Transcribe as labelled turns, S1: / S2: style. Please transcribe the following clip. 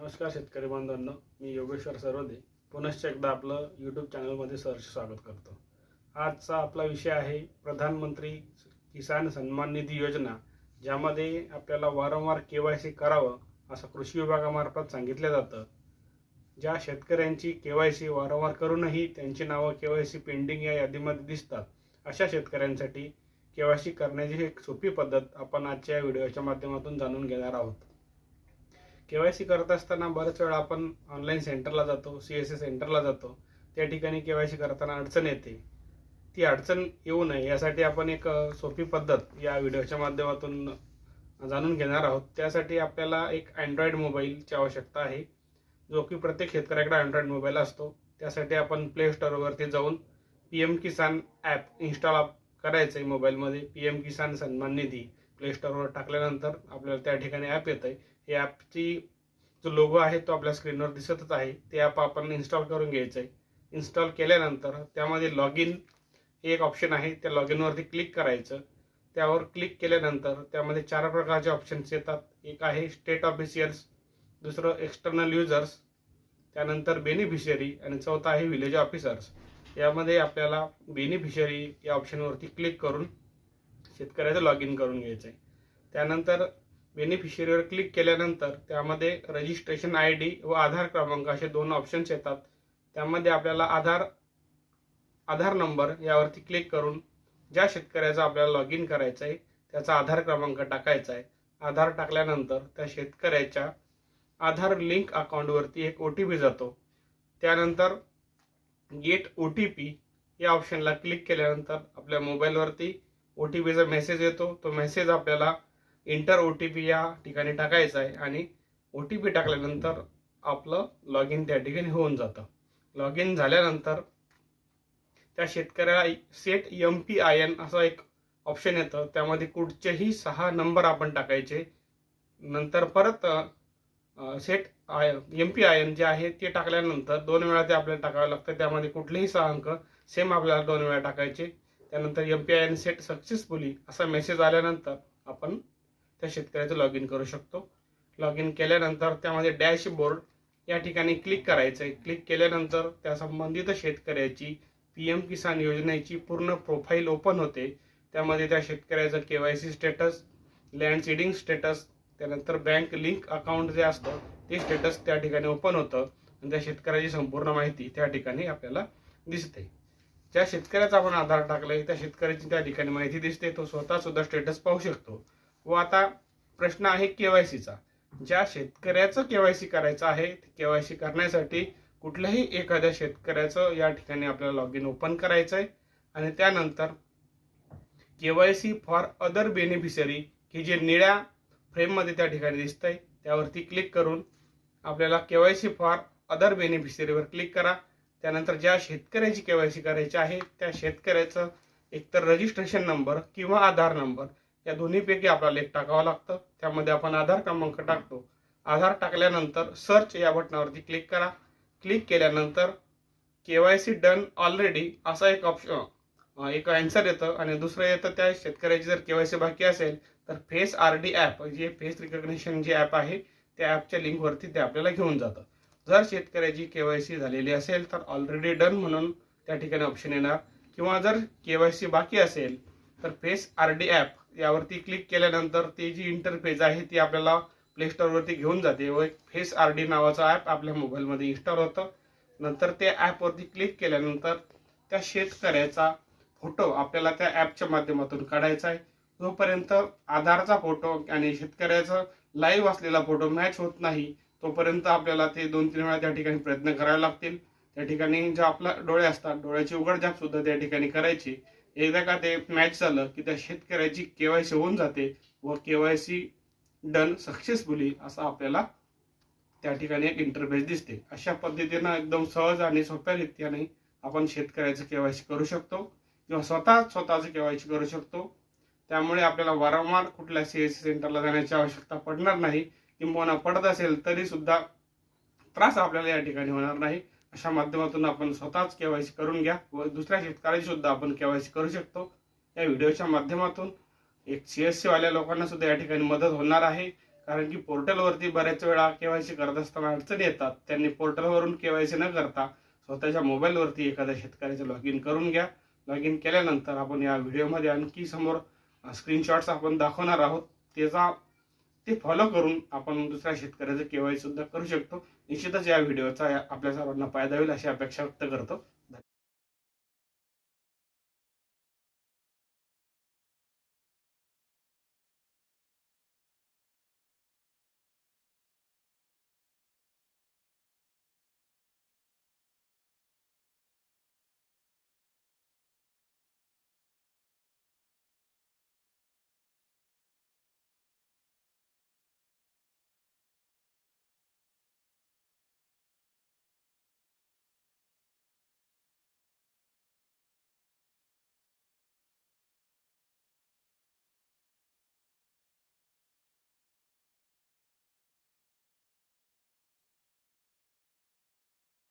S1: नमस्कार शेतकरी बांधवांनो मी योगेश्वर सरोदे पुनश्च एकदा आपलं यूट्यूब चॅनलमध्ये सहर्ष स्वागत करतो. आजचा आपला विषय आहे प्रधानमंत्री किसान सन्मान निधी योजना ज्यामध्ये आपल्याला वारंवार के वाय सी करावं असं कृषी विभागामार्फत सांगितलं जातं. ज्या शेतकऱ्यांची के वाय सी वारंवार करूनही त्यांची नावं के वाय सी पेंडिंग या यादीमध्ये दिसतात अशा शेतकऱ्यांसाठी के वाय सी करण्याची एक सोपी पद्धत आपण आजच्या व्हिडिओच्या माध्यमातून जाणून घेणार आहोत. केवायसी करत असताना बरेच वेळा आपण ऑनलाईन सेंटरला जातो सी एस ए सेंटरला जातो. त्या ठिकाणी केवायसी करताना अडचण येते. ती अडचण येऊ नये यासाठी आपण एक सोपी पद्धत या व्हिडिओच्या माध्यमातून जाणून घेणार आहोत. त्यासाठी आपल्याला एक अँड्रॉइड मोबाईलची आवश्यकता आहे जो की प्रत्येक शेतकऱ्याकडे अँड्रॉइड मोबाईल असतो. त्यासाठी आपण प्ले स्टोअरवरती जाऊन P M Kisan app install करायचं आहे मोबाईलमध्ये पी एम किसान सन्मान निधी प्ले स्टोअरवर टाकल्यानंतर आपल्याला त्या ठिकाणी ॲप येतं आहे हे ॲपची जो लोगो आहे तो आपल्या स्क्रीनवर दिसतच आहे. ते ॲप आपण इन्स्टॉल करून घ्यायचं आहे इन्स्टॉल केल्यानंतर त्यामध्ये लॉग इन हे एक ऑप्शन आहे. त्या लॉग इनवरती क्लिक करायचं. त्यावर क्लिक केल्यानंतर त्यामध्ये चार प्रकारचे ऑप्शन्स येतात. एक आहे स्टेट ऑफिशियल्स दुसरं एक्सटर्नल युजर्स त्यानंतर बेनिफिशियरी आणि चौथा आहे विलेज ऑफिसर्स यामध्ये आपल्याला बेनिफिशियरी या ऑप्शनवरती क्लिक करून शेतकऱ्याचं लॉग इन करून घ्यायचं आहे त्यानंतर बेनिफिशरीवर क्लिक केल्यानंतर त्यामध्ये रजिस्ट्रेशन आय डी व आधार क्रमांक असे दोन ऑप्शन्स येतात. त्यामध्ये आपल्याला आधार आधार नंबर यावरती क्लिक करून ज्या शेतकऱ्याचा आपल्याला लॉग इन करायचं आहे त्याचा आधार क्रमांक टाकायचा आहे. आधार टाकल्यानंतर त्या शेतकऱ्याच्या आधार लिंक अकाउंटवरती एक ओ टी पी जातो. त्यानंतर गेट ओ टी पी या ऑप्शनला क्लिक केल्यानंतर आपल्या मोबाईलवरती ओ टी पीचा मेसेज येतो. तो मेसेज आपल्याला इंटर ओ टी पी या ठिकाणी टाकायचा आहे आणि ओ टी पी टाकल्यानंतर आपलं लॉग इन त्या ठिकाणी होऊन जातं. लॉग इन झाल्यानंतर त्या शेतकऱ्याला set M P I N असा एक ऑप्शन येतं. त्यामध्ये कुठचेही सहा नंबर आपण टाकायचे. नंतर परत set I M P I N जे आहे ते टाकल्यानंतर दोन वेळा ते आपल्याला टाकावं लागतं त्यामध्ये कुठलेही सहा अंक सेम आपल्याला दोन वेळा टाकायचे. त्यानंतर M P I N set successfully असा मेसेज आल्यानंतर आपण त्या शेतकऱ्याचं लॉग इन करू शकतो. लॉग इन केल्यानंतर त्यामध्ये डॅशबोर्ड या ठिकाणी क्लिक करायचं आहे क्लिक केल्यानंतर त्या संबंधित शेतकऱ्याची पी एम किसान योजनेची पूर्ण प्रोफाईल ओपन होते. त्यामध्ये त्या शेतकऱ्याचं K Y C status land seeding status त्यानंतर बँक लिंक अकाउंट जे असतं ते स्टेटस त्या ठिकाणी ओपन होतं. आणि त्या शेतकऱ्याची संपूर्ण माहिती त्या ठिकाणी आपल्याला दिसते. ज्या शेतकऱ्याचा आपण आधार टाकलाय त्या शेतकऱ्याची त्या ठिकाणी माहिती दिसते. तो स्वतः सुद्धा स्टेटस पाहू शकतो. व आता प्रश्न आहे केवायसीचा ज्या शेतकऱ्याचं केवायसी करायचं आहे केवायसी करण्यासाठी कुठल्याही एखाद्या शेतकऱ्याचं या ठिकाणी आपल्याला लॉग इन ओपन करायचं आहे आणि त्यानंतर केवायसी फॉर अदर बेनिफिशरी की जे निळ्या फ्रेममध्ये त्या ठिकाणी दिसतंय त्यावरती क्लिक करून आपल्याला केवायसी फॉर अदर बेनिफिशरीवर क्लिक करा. त्यानंतर ज्या शेतकऱ्याची केवायसी करायची आहे त्या शेतकऱ्याचं एकतर रजिस्ट्रेशन नंबर किंवा आधार नंबर या दोन्हीपैकी आपल्याला एक टाकावं लागतं. त्यामध्ये आपण आधार क्रमांक टाकतो. आधार टाकल्यानंतर सर्च या बटनावरती क्लिक करा. क्लिक केल्यानंतर K Y C done already असा एक ऑप्शन एक आन्सर येतं आणि दुसरं येतं त्या शेतकऱ्याची जर के वाय सी बाकी असेल तर फेस आर डी ॲप जे फेस रिकग्निशन जे ॲप आहे त्या ॲपच्या लिंकवरती ते आपल्याला घेऊन जातं. जर शेतकऱ्याची के वाय सी झालेली असेल तर ऑलरेडी डन म्हणून त्या ठिकाणी ऑप्शन येणार. किंवा जर के वाय सी बाकी असेल तर फेस आर डी ॲप यावरती क्लिक केल्यानंतर ती जी इंटरफेस आहे ती आपल्याला प्ले स्टोअरवरती घेऊन जाते. व एक फेस आर डी नावाचं ॲप आपल्या मोबाईलमध्ये इन्स्टॉल होतं. नंतर त्या ॲपवरती क्लिक केल्यानंतर त्या शेतकऱ्याचा फोटो आपल्याला त्या ॲपच्या माध्यमातून काढायचा आहे. जोपर्यंत आधारचा फोटो आणि शेतकऱ्याचा लाईव्ह असलेला फोटो मॅच होत नाही तोपर्यंत आपल्याला ते दोन तीन वेळा त्या ठिकाणी प्रयत्न करावे लागतील. त्या ठिकाणी जे आपला डोळे असतात डोळ्याची उघडझाप सुद्धा त्या ठिकाणी करायची. एकदा का ते मॅच झालं की त्या शेतकऱ्याची केवायसी होऊन जाते व केवायसी डन सक्सेसफुली असं आपल्याला त्या ठिकाणी एक इंटरफेस दिसते. अशा पद्धतीनं एकदम सहज आणि सोप्या रीत्याने आपण शेतकऱ्याचं केवायसी करू शकतो किंवा स्वतः स्वतःचं केवायसी करू शकतो. त्यामुळे आपल्याला वारंवार कुठल्या सी एस सेंटरला जाण्याची आवश्यकता पडणार नाही. किंवा पडत असेल तरी सुद्धा त्रास आपल्याला या ठिकाणी होणार नाही. अशा माध्यमातून आपण स्वतःच केवायसी करून घ्या व दुसऱ्या शेतकऱ्याची सुद्धा आपण केवायसी करू शकतो. या व्हिडिओच्या माध्यमातून एक सी एस सीवाल्या लोकांना सुद्धा या ठिकाणी मदत होणार आहे. कारण की पोर्टलवरती बऱ्याच वेळा केवायसी करत असताना अडचणी येतात. त्यांनी पोर्टलवरून केवायसी न करता स्वतःच्या मोबाईलवरती एखाद्या शेतकऱ्याचं लॉग इन करून घ्या. लॉग इन केल्यानंतर आपण या व्हिडिओमध्ये आणखी समोर स्क्रीनशॉट्स आपण दाखवणार आहोत. त्याचा ते फॉलो करून आपण दुसऱ्या शेतकऱ्याचं केवायसी सुद्धा करू शकतो. निश्चितच या व्हिडिओचा आपल्या सर्वांना फायदा होईल अशी अपेक्षा व्यक्त करतो.